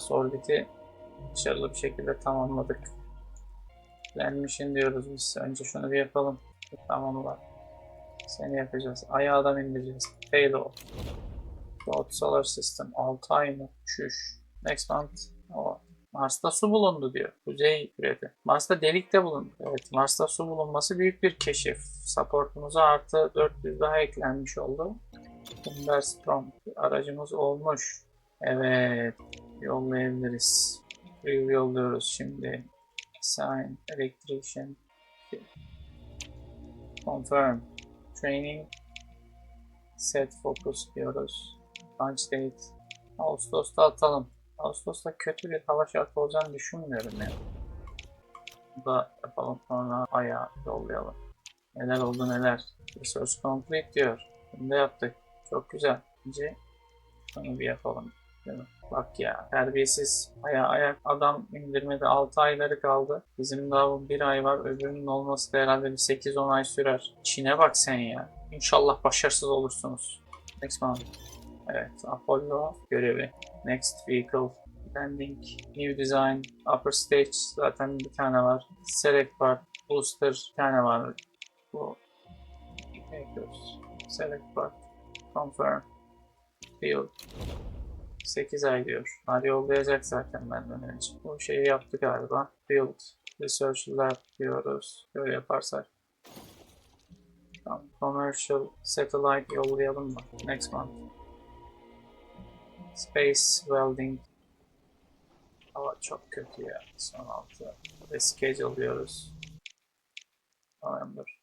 Mars orbiti başarılı bir şekilde tamamladık. Plan mission diyoruz biz. Önce şunu bir yapalım. Tamamla. Seni yapacağız. Ay'a adam indireceğiz. Payload. Cloud Solar System. 6 ay mı? Şuş. Next month. O. Mars'ta su bulundu diyor. Kuzey kürede. Mars'ta delik de bulundu. Evet, Mars'ta su bulunması büyük bir keşif. Supportumuza artı 400 daha eklenmiş oldu. Thunderstorm aracımız olmuş. Evet, yollayabiliriz. Crew yolluyoruz şimdi. Sign, electrician. Confirm. Training. Set focus diyoruz. Launch date. Ağustos'ta atalım. Ağustos'ta kötü bir hava şartı olacağını düşünmüyorum yani. Bu da yapalım sonra aya yollayalım. Neler oldu neler. Research complete diyor. Bunu da yaptık. Çok güzel. Önce bunu bir yapalım. Mi? Bak ya terbiyesiz aya ayak adam indirmede 6 ayları kaldı. Bizim daha bu bir ay var. Öbürünün olması da herhalde bir 8-10 ay sürer. Çin'e bak sen ya. İnşallah başarısız olursunuz. Next month. Evet, Apollo görevi. Next vehicle. Landing, new design, upper stage zaten bir tane var. Select part, booster bir tane var. Bu? Select part, confirm, build. 8 ay diyor. Bunlar yollayacak zaten benden önce. Bu şeyi yaptı galiba. Build, research lab diyoruz. Böyle yaparsak. Tamam. Commercial satellite yollayalım mı? Next month. Space welding. Hava çok kötü ya. Son altı. Ve schedule diyoruz. November.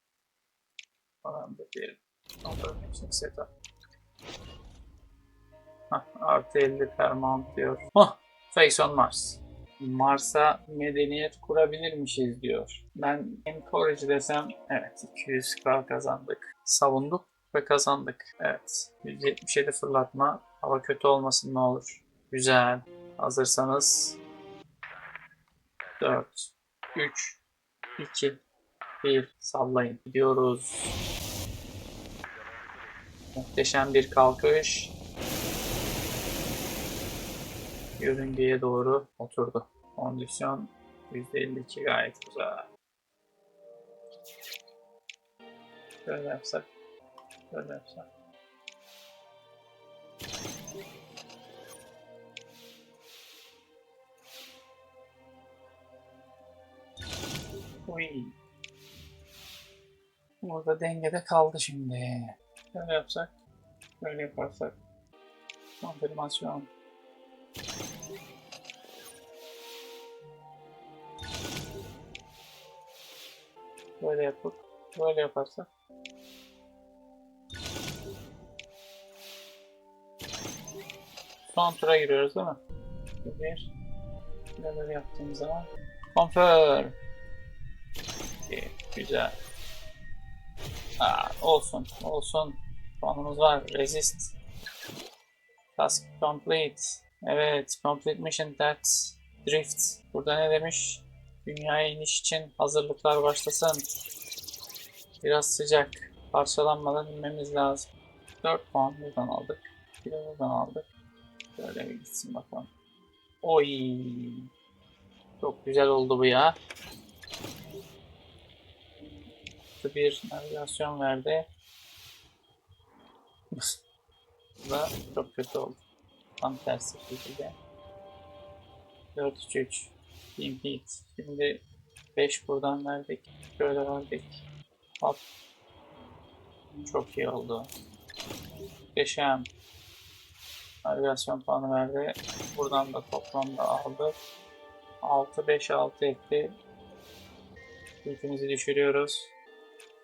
November diyelim. Confirmation setup. Hah, artı 50 per mount diyor. Hah, face on Mars. Mars'a medeniyet kurabilirmişiz diyor. Ben encourage desem evet 200k kazandık. Savunduk ve kazandık. Evet. 177 fırlatma. Hava kötü olmasın ne olur. Güzel. Hazırsanız 4 3 2 1 sallayın. Gidiyoruz. Muhteşem bir kalkış. Yörüngeye doğru oturdu. Kondisyon %52 gayet güzel. Şöyle yapsak. Şöyle yapsak. Uy. Burada dengede kaldı şimdi. Şöyle yapsak. Böyle yaparsak. Konfirmasyon. Böyle yapıp böyle yaparsak. Son tura giriyoruz değil mi? Bir. Böyle yaptığımız zaman. Confirm. İyi, güzel. Aa, olsun, olsun. Puanımız var. Resist. Task complete. Evet, complete mission that's drift. Burada ne demiş? Dünyaya iniş için hazırlıklar başlasın. Biraz sıcak. Parçalanmadan inmemiz lazım. 4 puan buradan aldık. Bir de buradan aldık. Şöyle bir gitsin bakalım. Oy. Çok güzel oldu bu ya. Bir navigasyon verdi. bu da çok kötü oldu. Tam tersi şekilde. 4-3-3. Impede. Şimdi 5 buradan verdik. Şöyle verdik. Hop. Çok iyi oldu. Muhteşem. Navigasyon puanı verdi. Buradan da toplamda aldık. 6 5 6 etti. Yükümüzü düşürüyoruz.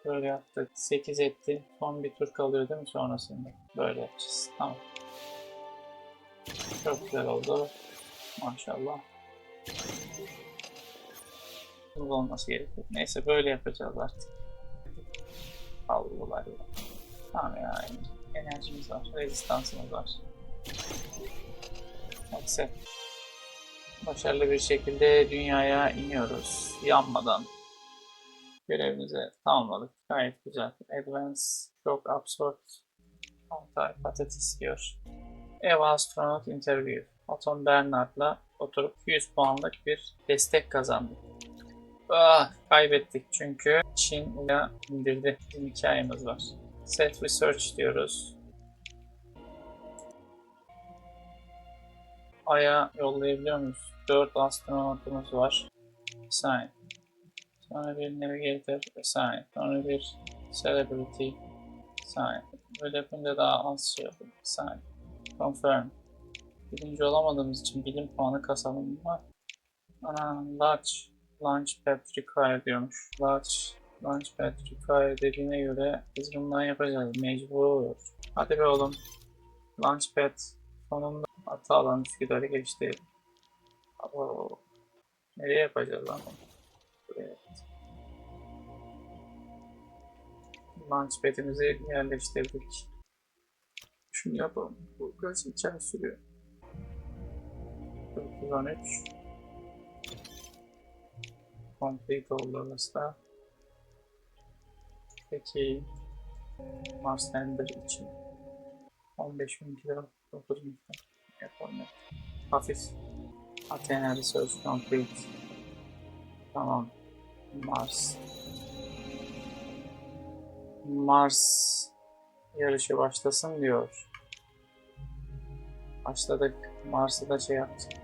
Böyle yaptık. 8 etti. Son bir tur kalıyor değil mi sonrasında? Böyle yapacağız. Tamam. Çok güzel oldu. Maşallah. Bu olması gerekiyor. Neyse böyle yapacağız artık. Havlular ya. Tamam ya. Enerjimiz var. Rezistansımız var. Neyse. Başarılı bir şekilde dünyaya iniyoruz. Yanmadan. Görevimizi tamamladık. Gayet güzel. Advance Shock Absorb. Altay patates diyor. Eva Astronaut Interview. Atom Bernard'la oturup 100 puanlık bir destek kazandık. Ah, kaybettik çünkü Çin ile indirdi. Bizim hikayemiz var. Set Research diyoruz. Ay'a yollayabiliyor muyuz? 4 astronotumuz var. Bir saniye. Sonra bir Navigator bir saniye. Sonra bir Celebrity bir saniye. Böyle yapınca daha az şey yapıyor. Bir saniye. Confirm. Birinci olamadığımız için bilim puanı kasalım ama Ana, large launchpad require diyormuş. Large launchpad require dediğine göre biz bundan yapacağız. Mecbur. Hadi be oğlum. Launchpad sonunda hata alan Üsküdar'ı geçti. Abo. Nereye yapacağız lan? Buraya. Launchpad'imizi yerleştirdik. Şunu yapalım. Bu kaç içer sürüyor? 913 Complete oldu orası da. Peki Mars Lander için 15.000 kilo 9.000 kilo yapalım. Hafif Athena Research Complete Tamam Mars Mars yarışı başlasın diyor. Başladık. Mars'ı da şey yaptık.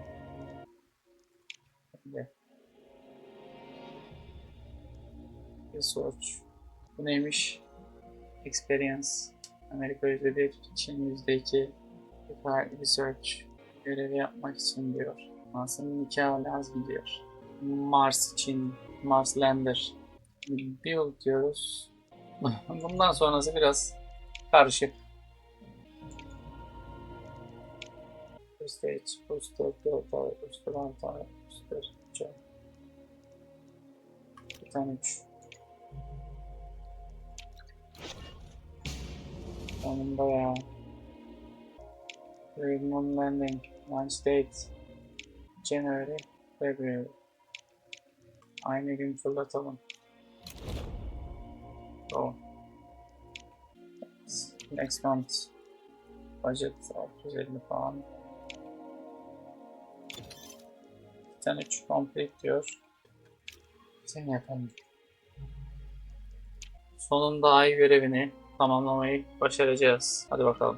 Research. Bu neymiş? Experience. Amerika %1, Çin %2. Yukarı Research. Görevi yapmak için diyor. Mars'ın nikahı lazım diyor. Mars için. Mars Lander. Build diyoruz. Bundan sonrası biraz karışık. Stage, booster, delta, booster, alta, booster. Bir tane üç. Sonunda ya. Moon Landing, Launch Date, January, February. Aynı gün fırlatalım. Go. Next month. Budget 650 falan. Sen 3 complete diyor. Sen yapalım. Sonunda ay görevini tamamlamayı başaracağız. Hadi bakalım.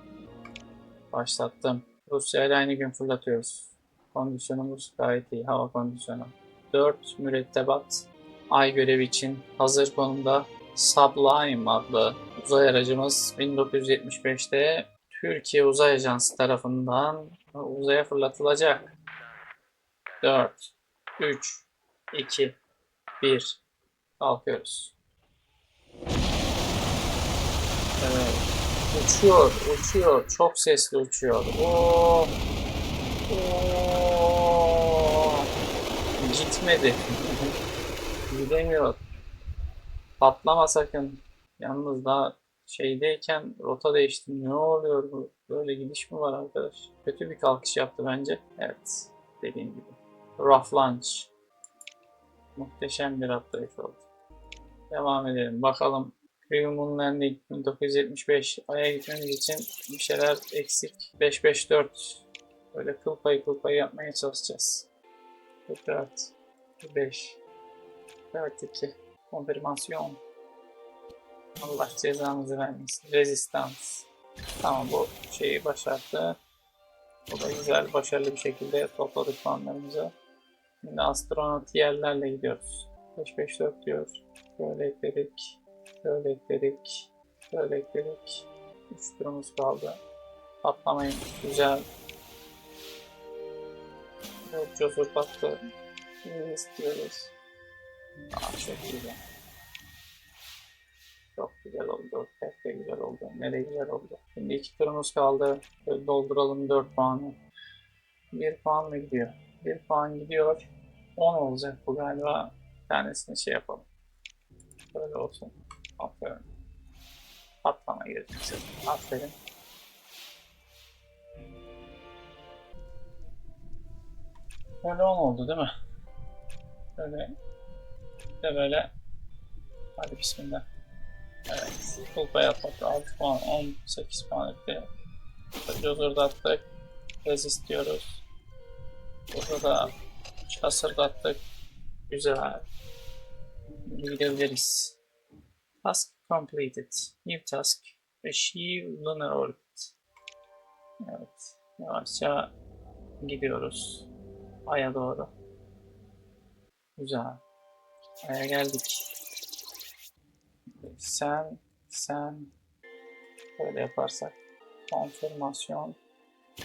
Başlattım. Rusya ile aynı gün fırlatıyoruz. Kondisyonumuz gayet iyi. Hava kondisyonu. 4 mürettebat ay görevi için hazır konumda Sublime adlı uzay aracımız 1975'te Türkiye Uzay Ajansı tarafından uzaya fırlatılacak. 4, 3, 2, 1. Kalkıyoruz. Evet. Uçuyor, uçuyor. Çok sesli uçuyor. Oo. Oo. Gitmedi. Gidemiyor. Patlama sakın. Yalnız daha şeydeyken rota değişti. Ne oluyor bu? Böyle gidiş mi var arkadaş? Kötü bir kalkış yaptı bence. Evet. Dediğim gibi. Rough Launch. Muhteşem bir update oldu. Devam edelim. Bakalım Crew Moon Landing 1975 Ay'a gitmemiz için bir şeyler eksik. 554 Böyle kıl payı kıl payı yapmaya çalışacağız. 44 5 4 2 Konfirmasyon Allah cezamızı vermesin. Resistans. Tamam bu şeyi başardı. O da güzel, başarılı bir şekilde topladık puanlarımızı. Şimdi astronot yerlerle gidiyoruz. 554 diyor. Şöyle ekledik. Şöyle ekledik. Şöyle ekledik. 3 turumuz kaldı. Patlamayın. Güzel. Yok cozur battı. Ne istiyoruz? Aa çok güzel. Çok güzel oldu. Pek de güzel oldu. Ne de güzel oldu. Şimdi iki turumuz kaldı. Böyle dolduralım 4 puanı. 1 puan mı gidiyor? 1 puan gidiyor. 10 olacak bu galiba. Bir tanesini şey yapalım. Böyle olsun. Aferin. Girdim size. Aferin. Böyle 10 oldu değil mi? Böyle de böyle hadi bismillah. Evet. Kulpaya atlattı. 6 puan, 18 puan etti. Jozur'da attık. Resist diyoruz. Burada da hasırlattık. Güzel. Gidebiliriz. Task completed. New task. Achieve lunar orbit. Evet. Yavaşça gidiyoruz. Ay'a doğru. Güzel. Ay'a geldik. Sen, sen böyle yaparsak konfirmasyon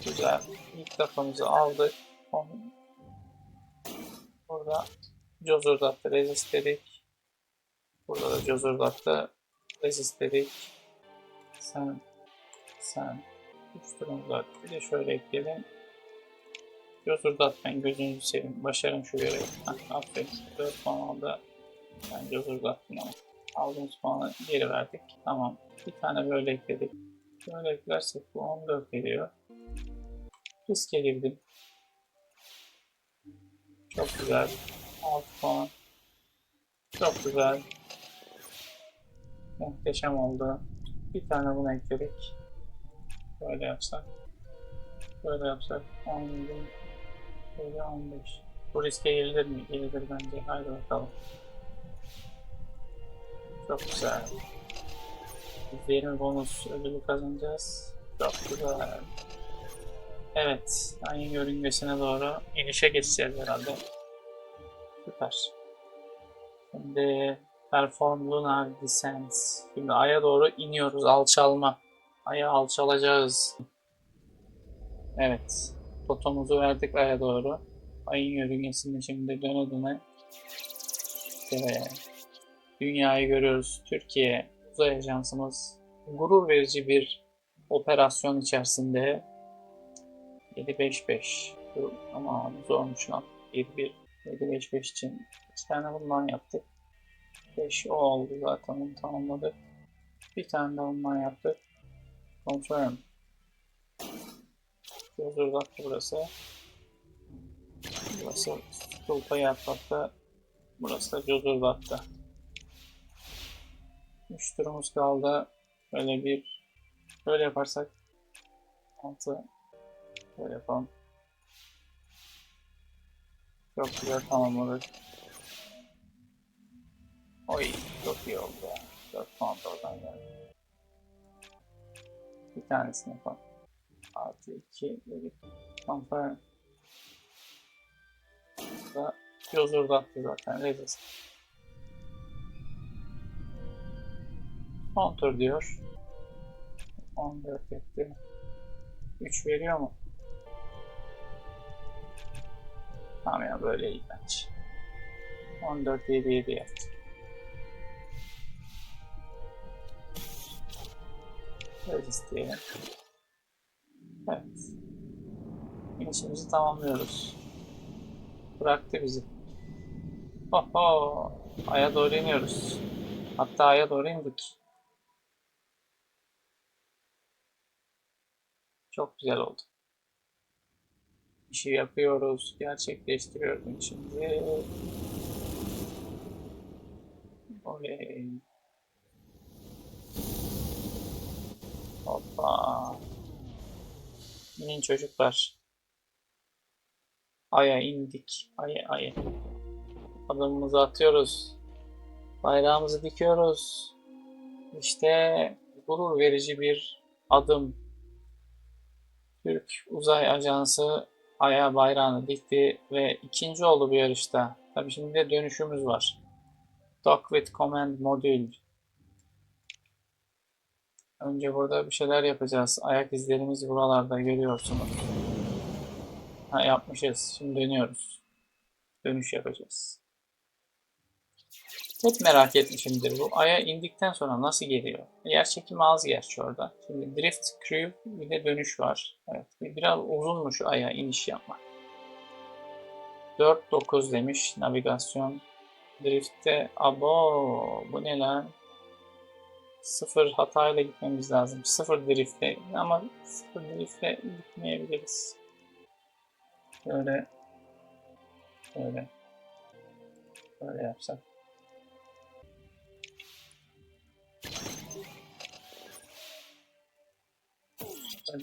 güzel. İlk dakikamızı aldık. Kon- Burada Jozurdat'ta resist dedik. Burada da Jozurdat'ta resist dedik. Sen, sen. Üç durum var. Bir de şöyle ekleyelim. Jozurdat ben gözünüzü seveyim. Başarın şu görevi. Heh, aferin. 4 puan aldı. Ben Jozurdat'ım ama. Aldığımız puanı geri verdik. Tamam. Bir tane böyle ekledik. Böyle eklersek bu 14 geliyor. Riske girdim. Çok güzel. 6 puan. Çok güzel. Muhteşem oldu. Bir tane bunu ekledik. Böyle yapsak. Böyle yapsak. 10 bin. Böyle 15. Bu riske girilir mi? Girilir bence. Haydi bakalım. Çok güzel. %20 bonus ödülü kazanacağız. Çok güzel. Evet, ayın yörüngesine doğru inişe geçeceğiz herhalde. Süper. Şimdi Perform Lunar Descent. Şimdi Ay'a doğru iniyoruz, alçalma. Ay'a alçalacağız. Evet, fotomuzu verdik Ay'a doğru. Ayın yörüngesinde şimdi döne döne işte dünyayı görüyoruz. Türkiye Uzay Ajansımız gurur verici bir operasyon içerisinde 755 Bu- ama zormuş lan. 1-1 755 için iki tane bundan yaptık. 5 o oldu zaten onu tamamladık. Bir tane de bundan yaptık. Confirm. Göz uzattı burası. Burası Sulpa yaprakta. Burası da göz uzattı. 3 turumuz kaldı. Böyle bir böyle yaparsak 6 böyle yapalım. Çok güzel tamamladık. Oy çok iyi oldu ya. 4 puan da oradan geldi. Bir tanesini yapalım. Artı 2 dedik. Confirm. Da göz uzattı zaten. Resist. Kontrol diyor. 14 etti. 3 veriyor mu? Tamam ya böyle iyi bence. 14 7 7 yaptı. Resist diyelim. Evet. İnişimizi tamamlıyoruz. Bıraktı bizi. Oho! Aya doğru iniyoruz. Hatta aya doğru indik. Çok güzel oldu. İşi yapıyoruz, gerçekleştiriyorum şimdi. Oley. Hoppa. İnin çocuklar. Aya indik. Aya aya. Adımımızı atıyoruz. Bayrağımızı dikiyoruz. İşte gurur verici bir adım. Türk Uzay Ajansı Ay'a bayrağını dikti ve ikinci oldu bu yarışta. Tabii şimdi de dönüşümüz var. Dock with Command Module. Önce burada bir şeyler yapacağız. Ayak izlerimiz buralarda görüyorsunuz. Ha yapmışız. Şimdi dönüyoruz. Dönüş yapacağız. Hep merak etmişimdir bu. Ay'a indikten sonra nasıl geliyor? Yer çekimi az gerçi orada. Şimdi drift, crew bir de dönüş var. Evet. Biraz uzunmuş Ay'a iniş yapmak. 4-9 demiş navigasyon. Drift'te abo bu ne lan? Sıfır hatayla gitmemiz lazım. Sıfır driftle ama sıfır driftle gitmeyebiliriz. Böyle böyle böyle yapsak.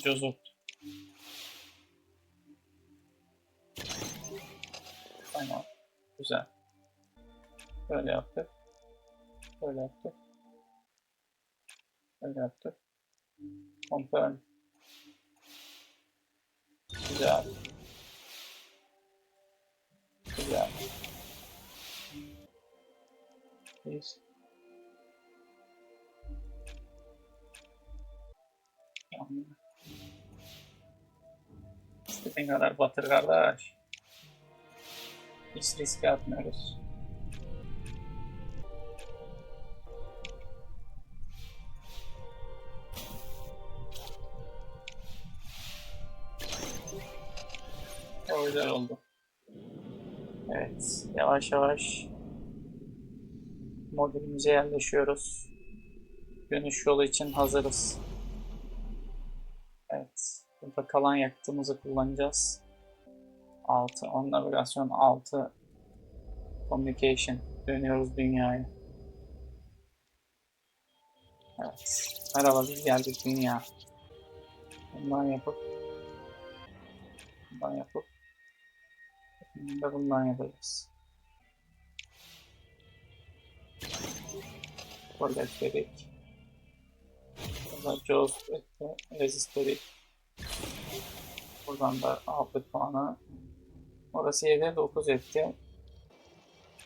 Cozut. Güzel. Böyle yaptık. Böyle yaptık. Böyle yaptık. Confirm. Güzel. Güzel. Bir. Tamam. İstediğin kadar batır kardeş. Hiç güzel oldu. Evet, yavaş yavaş modülümüze yerleşiyoruz. Dönüş yolu için hazırız. Evet, burada kalan yakıtımızı kullanacağız. 6, on navigasyon 6 communication. Dönüyoruz dünyaya. Evet, merhaba biz geldik dünya. Bundan yapıp bundan yapıp Şimdi de bundan yapacağız. Kollet dedik. Burada Jaws. Resist dedik. Buradan da aldık puanı. Orası 7, 9 etti.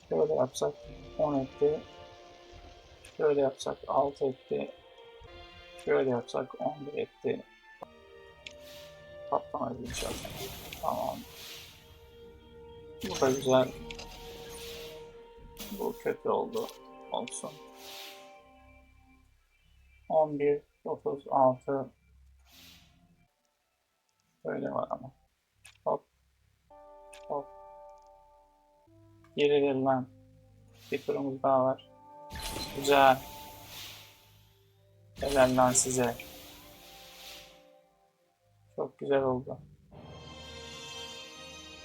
Şöyle yapsak 10 etti. Şöyle yapsak 6 etti. Şöyle yapsak 11 etti. Patlama inşallah. Tamam. Bu da güzel. Bu kötü oldu. Olsun. 11, 9, 6 Böyle var ama. Hop. Hop. Gerilir lan. Bir turumuz daha var. Güzel. Helal lan size. Çok güzel oldu.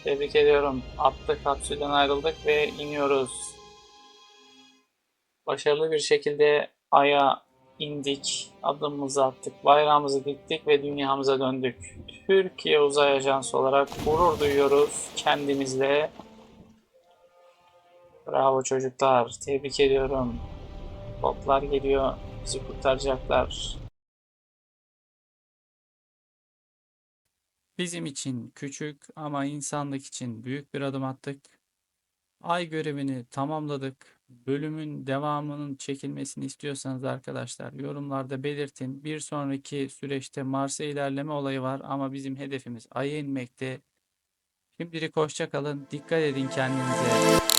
Tebrik ediyorum. Attık, kapsülden ayrıldık ve iniyoruz. Başarılı bir şekilde Ay'a indik, adımımızı attık, bayrağımızı diktik ve dünyamıza döndük. Türkiye Uzay Ajansı olarak gurur duyuyoruz kendimizle. Bravo çocuklar, tebrik ediyorum. Botlar geliyor, bizi kurtaracaklar. Bizim için küçük ama insanlık için büyük bir adım attık. Ay görevini tamamladık. Bölümün devamının çekilmesini istiyorsanız arkadaşlar yorumlarda belirtin. Bir sonraki süreçte Mars'a ilerleme olayı var ama bizim hedefimiz Ay'a inmekte. Şimdilik hoşça kalın. Dikkat edin kendinize.